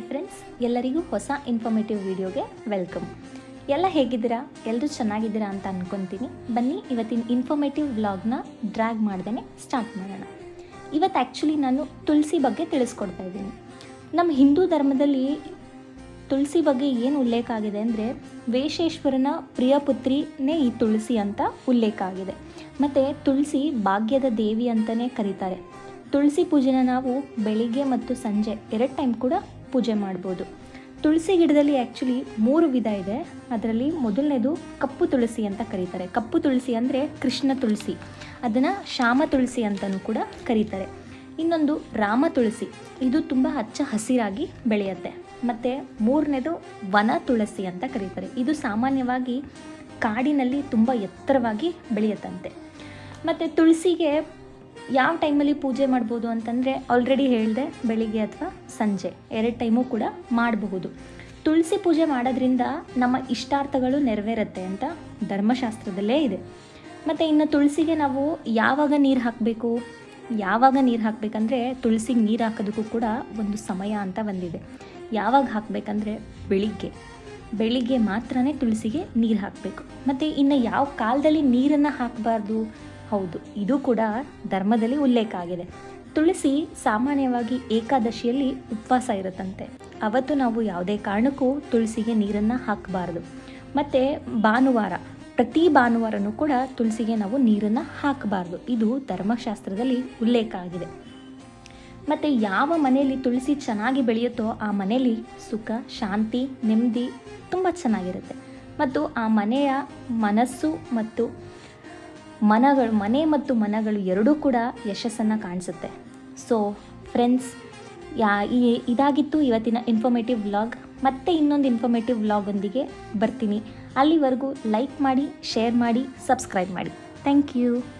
Hi friends ಎಲ್ಲರಿಗೂ ಹೊಸ informative ವಿಡಿಯೋಗೆ ವೆಲ್ಕಮ್ ಎಲ್ಲ ಹೇಗಿದ್ದೀರಾ? ಎಲ್ಲರೂ ಚೆನ್ನಾಗಿದ್ದೀರಾ ಅಂತ ಅನ್ಕೊತೀನಿ. ಬನ್ನಿ, ಇವತ್ತಿನ ಇನ್ಫಾರ್ಮೇಟಿವ್ ವ್ಲಾಗ್ನ ಡ್ರ್ಯಾಗ್ ಮಾಡ್ದೇ ಸ್ಟಾರ್ಟ್ ಮಾಡೋಣ. ಇವತ್ತು ಆ್ಯಕ್ಚುಲಿ ನಾನು ತುಳಸಿ ಬಗ್ಗೆ ತಿಳಿಸ್ಕೊಡ್ತಾ ಇದ್ದೀನಿ. ನಮ್ಮ ಹಿಂದೂ ಧರ್ಮದಲ್ಲಿ ತುಳಸಿ ಬಗ್ಗೆ ಏನು ಉಲ್ಲೇಖ ಆಗಿದೆ ಅಂದರೆ, ವೇಷೇಶ್ವರನ ಪ್ರಿಯ ಪುತ್ರಿನೇ ಈ ತುಳಸಿ ಅಂತ ಉಲ್ಲೇಖ ಆಗಿದೆ. ಮತ್ತು ತುಳಸಿ ಭಾಗ್ಯದ ದೇವಿ ಅಂತಲೇ ಕರೀತಾರೆ. ತುಳಸಿ ಪೂಜೆನ ನಾವು ಬೆಳಿಗ್ಗೆ ಮತ್ತು ಸಂಜೆ ಎರಡು ಟೈಮ್ ಕೂಡ ಪೂಜೆ ಮಾಡ್ಬೋದು. ತುಳಸಿ ಗಿಡದಲ್ಲಿ ಆ್ಯಕ್ಚುಲಿ ಮೂರು ವಿಧ ಇದೆ. ಅದರಲ್ಲಿ ಮೊದಲನೇದು ಕಪ್ಪು ತುಳಸಿ ಅಂತ ಕರೀತಾರೆ. ಕಪ್ಪು ತುಳಸಿ ಅಂದರೆ ಕೃಷ್ಣ ತುಳಸಿ. ಅದನ್ನು ಶ್ಯಾಮ ತುಳಸಿ ಅಂತಲೂ ಕೂಡ ಕರೀತಾರೆ. ಇನ್ನೊಂದು ರಾಮ ತುಳಸಿ. ಇದು ತುಂಬ ಹಚ್ಚ ಹಸಿರಾಗಿ ಬೆಳೆಯುತ್ತೆ. ಮತ್ತು ಮೂರನೇದು ವನ ತುಳಸಿ ಅಂತ ಕರೀತಾರೆ. ಇದು ಸಾಮಾನ್ಯವಾಗಿ ಕಾಡಿನಲ್ಲಿ ತುಂಬ ಎತ್ತರವಾಗಿ ಬೆಳೆಯುತ್ತಂತೆ. ಮತ್ತು ತುಳಸಿಗೆ ಯಾವ ಟೈಮಲ್ಲಿ ಪೂಜೆ ಮಾಡ್ಬೋದು ಅಂತಂದರೆ ಆಲ್ರೆಡಿ ಹೇಳಿದೆ, ಬೆಳಿಗ್ಗೆ ಅಥವಾ ಸಂಜೆ, ಎರಡು ಟೈಮು ಕೂಡ ಮಾಡಬಹುದು. ತುಳಸಿ ಪೂಜೆ ಮಾಡೋದ್ರಿಂದ ನಮ್ಮ ಇಷ್ಟಾರ್ಥಗಳು ನೆರವೇರುತ್ತೆ ಅಂತ ಧರ್ಮಶಾಸ್ತ್ರದಲ್ಲೇ ಇದೆ. ಮತ್ತು ಇನ್ನು ತುಳಸಿಗೆ ನಾವು ಯಾವಾಗ ನೀರು ಹಾಕಬೇಕು, ಯಾವಾಗ ನೀರು ಹಾಕಬೇಕಂದ್ರೆ ತುಳಸಿಗೆ ನೀರು ಹಾಕೋದಕ್ಕೂ ಕೂಡ ಒಂದು ಸಮಯ ಅಂತ ಬಂದಿದೆ. ಯಾವಾಗ ಹಾಕಬೇಕಂದ್ರೆ ಬೆಳಿಗ್ಗೆ. ಬೆಳಿಗ್ಗೆ ಮಾತ್ರನೇ ತುಳಸಿಗೆ ನೀರು ಹಾಕಬೇಕು. ಮತ್ತು ಇನ್ನು ಯಾವ ಕಾಲದಲ್ಲಿ ನೀರನ್ನು ಹಾಕಬಾರ್ದು ಹೌದು, ಇದು ಕೂಡ ಧರ್ಮದಲ್ಲಿ ಉಲ್ಲೇಖ ಆಗಿದೆ. ತುಳಸಿ ಸಾಮಾನ್ಯವಾಗಿ ಏಕಾದಶಿಯಲ್ಲಿ ಉಪವಾಸ ಇರುತ್ತಂತೆ. ಅವತ್ತು ನಾವು ಯಾವುದೇ ಕಾರಣಕ್ಕೂ ತುಳಸಿಗೆ ನೀರನ್ನು ಹಾಕಬಾರ್ದು. ಮತ್ತು ಭಾನುವಾರ, ಪ್ರತಿ ಭಾನುವಾರನೂ ಕೂಡ ತುಳಸಿಗೆ ನಾವು ನೀರನ್ನು ಹಾಕಬಾರ್ದು. ಇದು ಧರ್ಮಶಾಸ್ತ್ರದಲ್ಲಿ ಉಲ್ಲೇಖ ಆಗಿದೆ. ಮತ್ತು ಯಾವ ಮನೆಯಲ್ಲಿ ತುಳಸಿ ಚೆನ್ನಾಗಿ ಬೆಳೆಯುತ್ತೋ ಆ ಮನೆಯಲ್ಲಿ ಸುಖ, ಶಾಂತಿ, ನೆಮ್ಮದಿ ತುಂಬ ಚೆನ್ನಾಗಿರುತ್ತೆ. ಮತ್ತು ಆ ಮನೆಯ ಮನಸ್ಸು ಮತ್ತು ಮನಗಳು, ಮನೆ ಮತ್ತು ಮನಗಳು ಎರಡೂ ಕೂಡ ಯಶಸ್ಸನ್ನು ಕಾಣಿಸುತ್ತೆ. ಸೊ ಫ್ರೆಂಡ್ಸ್ ಯಾ, ಈ, ಇದಾಗಿತ್ತು ಇವತ್ತಿನ ಇನ್ಫಾರ್ಮೇಟಿವ್ ವ್ಲಾಗ್ ಮತ್ತೆ ಇನ್ನೊಂದು ಇನ್ಫಾರ್ಮೇಟಿವ್ ವ್ಲಾಗೊಂದಿಗೆ ಬರ್ತೀನಿ. ಅಲ್ಲಿವರೆಗೂ ಲೈಕ್ ಮಾಡಿ ಶೇರ್ ಮಾಡಿ ಸಬ್ಸ್ಕ್ರೈಬ್ ಮಾಡಿ. Thank you